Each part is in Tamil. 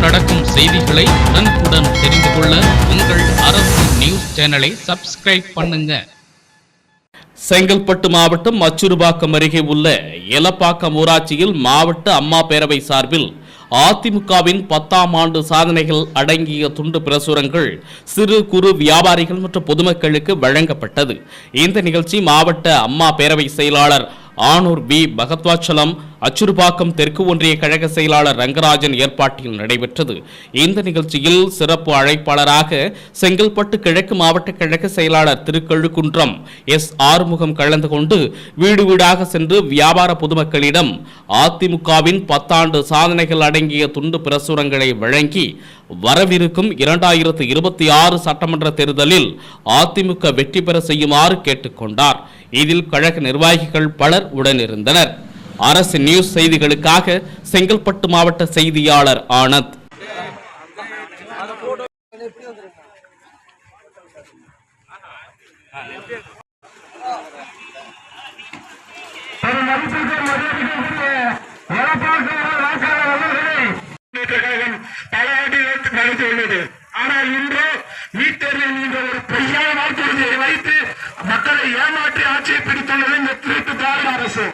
நாடெங்கும் நடக்கும் செய்திகளை உடனுக்குடன் தெரிந்து கொள்ள உங்கள் அரசு நியூஸ் சேனலை சப்ஸ்கிரைப் பண்ணுங்க. செங்கல்பட்டு மாவட்டம் அச்சுறுபாக்கம் அருகே உள்ள எலப்பாக்கம் ஊராட்சியில் மாவட்ட அம்மா பேரவை சார்பில் அதிமுகவின் பத்தாம் ஆண்டு சாதனைகள் அடங்கிய துண்டு பிரசுரங்கள் சிறு குறு வியாபாரிகள் மற்றும் பொதுமக்களுக்கு வழங்கப்பட்டது. இந்த நிகழ்ச்சி மாவட்ட அம்மா பேரவை செயலாளர் ஆனூர் பி. பகத்வாச்சலம் அச்சுறுபாக்கம் தெற்கு ஒன்றிய கழக செயலாளர் ரங்கராஜன் ஏற்பாட்டில் நடைபெற்றது. இந்த நிகழ்ச்சியில் சிறப்பு அழைப்பாளராக செங்கல்பட்டு கிழக்கு மாவட்ட கழக செயலாளர் திருக்கழுக்குன்றம் எஸ். ஆறுமுகம் கலந்து கொண்டு வீடு வீடாக சென்று வியாபார பொதுமக்களிடம் அதிமுகவின் பத்தாண்டு சாதனைகள் அடங்கிய துண்டு பிரசுரங்களை வழங்கி வரவிருக்கும் இரண்டாயிரத்து இருபத்தி ஆறு சட்டமன்ற தேர்தலில் அதிமுக வெற்றி பெற செய்யுமாறு கேட்டுக்கொண்டார். இதில் கழக நிர்வாகிகள் பலர் உடனிருந்தனர். அரசு நியூஸ் செய்திகளுக்காக செங்கல்பட்டு மாவட்ட செய்தியாளர் ஆனந்த். பெருமதிப்பிற்கு மரியாதைக்குரிய எடப்பாடி வாக்காளர் பல ஆண்டுகளுக்கு நடத்தியுள்ளது ஆனால் இன்று நீட் தேர்வில் என்ற ஒரு பொய்யான வாக்குறுதியை வைத்து மக்களை ஏமாற்றி ஆட்சியை பிடித்துள்ளது இந்த திருட்டு திராவிட அரசு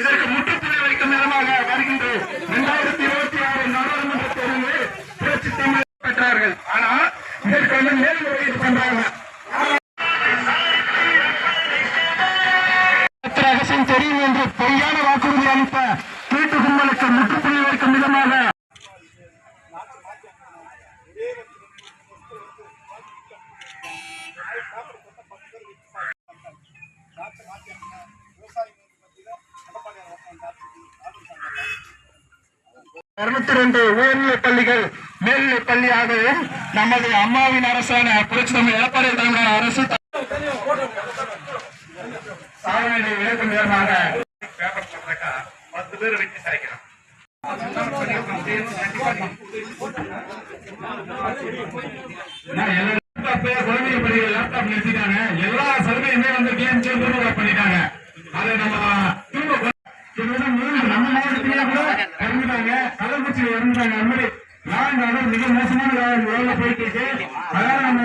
இதற்கு முற்றுப்புள்ளி வைக்கும் விதமாக வருகின்ற இரண்டாயிரத்தி இருபத்தி ஆறு நாடாளுமன்ற தேர்தலில் புரட்சி தமிழ் பெற்றார்கள். ஆனால் இதற்கு வந்து மேல்முறையீடு பண்றாங்க. ரகசியம் தெரியும் என்று பொய்யான வாக்குறுதி அளித்த வீட்டு கும்பலுக்கு முற்றுப்புள்ளி வைக்கும் விதமாக. இருநூத்தி ரெண்டு உயர்நிலை பள்ளிகள் மேல்நிலை பள்ளியாகவும் நமது அம்மாவின் அரசான புரட்சி தமிழ் எடப்பாடி தமிழக அரசு சாதனை விளக்கு லேப்டாப் நிறுத்திட்டாங்க. எல்லா சலுகையுமே வந்து கேம் சேஞ்ச் பண்ணிட்டாங்க. அதை நம்ம அந்த நான் மிக மோசமான வேலை போயிட்டு இருக்கு அதனால நம்ம